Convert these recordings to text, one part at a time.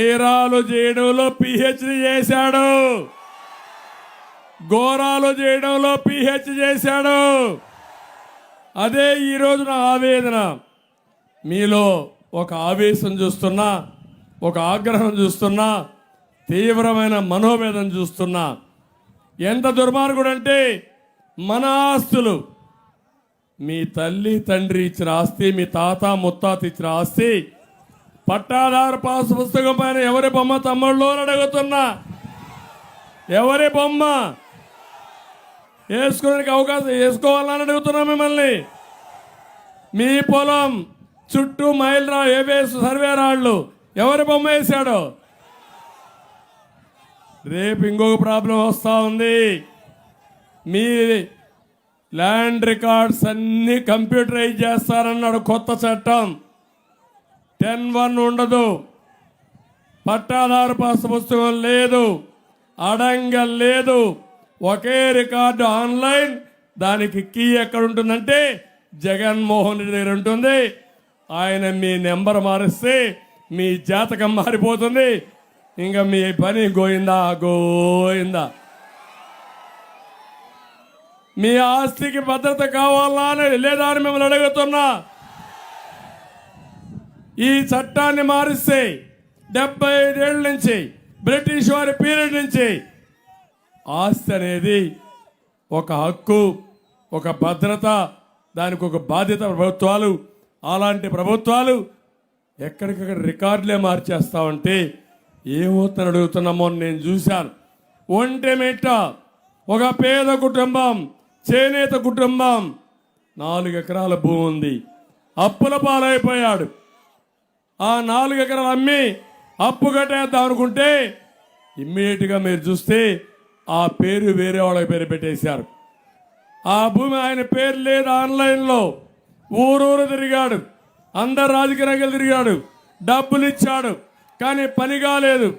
నేరాలు చేయడంలో పిహెచ్డి చేశాడు. ఘోరాలు చేయడంలో పిహెచ్ చేశాడు. అదే ఈరోజు నా ఆవేదన. మీలో ఒక ఆవేశం చూస్తున్నా ఒక ఆగ్రహం చూస్తున్నా తీవ్రమైన మనోవేదన చూస్తున్నా. ఎంత దుర్మార్గుడు అంటే మన ఆస్తులు. మీ తల్లి తండ్రి ఇచ్చిన ఆస్తి మీ తాత ముత్తాత ఇచ్చిన ఆస్తి పట్టాదారు పాస్ పుస్తకం పైన ఎవరి బొమ్మ తమ్ముళ్ళు అడుగుతున్నా? ఎవరి బొమ్మ? వేసుకోవడానికి అవకాశం వేసుకోవాలని అడుగుతున్నా మిమ్మల్ని. మీ పొలం చుట్టూ మైల్ రా ఏవేసు సర్వే రాళ్ళు. ఎవరి బొమ్మ వేశాడు? రేపు ఇంకొక ప్రాబ్లం వస్తూ ఉంది. మీ ల్యాండ్ రికార్డ్స్ అన్నీ కంప్యూటరైజ్ చేస్తారన్నాడు కొత్త చట్టం. టెన్ వన్ ఉండదు. పట్టాదారు పాస్ పుస్తకం లేదు. అడంగల్ లేదు. ఒకే రికార్డు ఆన్లైన్. దానికి కీ ఎక్కడ ఉంటుందంటే జగన్మోహన్ రెడ్డి దగ్గర ఉంటుంది. ఆయన మీ నెంబర్ మారిస్తే మీ జాతకం మారిపోతుంది. ఇంకా మీ పని గోయిందా? గోయిందా. మీ ఆస్తికి భద్రత కావాలా అని లేదా అని మిమ్మల్ని అడుగుతున్నా. ఈ చట్టాన్ని మారిస్తే డెబ్బై ఐదేళ్ళ నుంచి బ్రిటిష్ వారి పీరియడ్ నుంచి ఆస్తి అనేది ఒక హక్కు ఒక భద్రత దానికి ఒక బాధ్యత ప్రభుత్వాలు అలాంటి ప్రభుత్వాలు ఎక్కడికక్కడ రికార్డులే మార్చేస్తామంటే ఏమవుతుందని అడుగుతున్నామో నేను చూశాను. ఒంటి మెట్ట ఒక పేద కుటుంబం చేనేత కుటుంబం నాలుగు ఎకరాల భూమి ఉంది. అప్పుల పాలైపోయాడు. ఆ నాలుగు ఎకరాలు అమ్మి అప్పు కట్టేద్దాం అనుకుంటే ఇమ్మీడియట్గా మీరు చూస్తే ఆ పేరు వేరే వాళ్ళ పేరు పెట్టేశారు. ఆ భూమి ఆయన పేరు లేదు ఆన్లైన్లో. ఊరూరు తిరిగాడు. అందరు రాజకీయ నాయకులు తిరిగాడు. డబ్బులు ఇచ్చాడు. కానీ పని కాలేదు.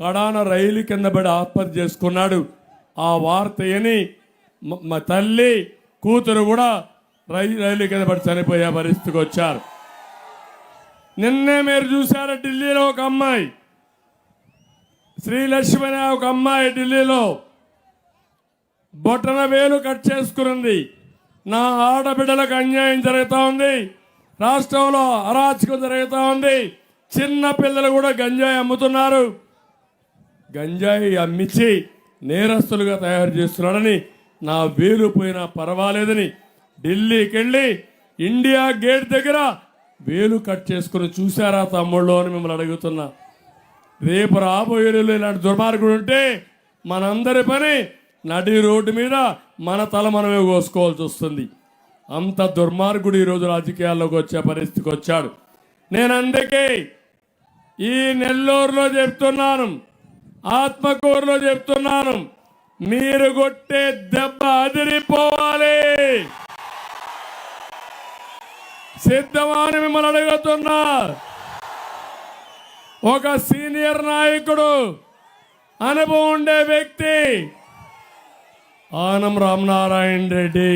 కడాన రైలు కింద పడి ఆత్మహత్య చేసుకున్నాడు. ఆ వార్త విని మా తల్లి కూతురు కూడా రైలు రైలు కింద పడి చనిపోయే పరిస్థితికి వచ్చారు. నిన్నే మీరు చూసారు ఢిల్లీలో ఒక అమ్మాయి. శ్రీలక్ష్మి అనే ఒక అమ్మాయి ఢిల్లీలో బొట్టన వేలు కట్ చేసుకున్నది నా ఆడబిడ్డలకు అన్యాయం జరుగుతూ ఉంది రాష్ట్రంలో అరాచకం జరుగుతూ ఉంది చిన్న పిల్లలు కూడా గంజాయి అమ్ముతున్నారు. గంజాయి అమ్మించి నేరస్తులుగా తయారు చేస్తున్నాడని నా వేలు పోయినా పర్వాలేదని ఢిల్లీకి వెళ్ళి ఇండియా గేట్ దగ్గర వేలు కట్ చేసుకుని చూశారా తమ్ముళ్ళు అని మిమ్మల్ని అడుగుతున్నా. రేపు రాబోయే రోజుల్లో ఇలాంటి దుర్మార్గుడు ఉంటే మనందరి పని నడి రోడ్డు మీద మన తల మనమే కోసుకోవాల్సి వస్తుంది. అంత దుర్మార్గుడు ఈరోజు రాజకీయాల్లోకి వచ్చే పరిస్థితికి వచ్చాడు. నేను అందుకే ఈ నెల్లూరులో చెప్తున్నాను ఆత్మకూరులో చెప్తున్నాను మీరు కొట్టే దెబ్బ అదిరిపోవాలి. సిద్ధమా అని మిమ్మల్ని అడుగుతున్నా. ఒక సీనియర్ నాయకుడు అనుభవం ఉండే వ్యక్తి ఆనం రామనారాయణ రెడ్డి.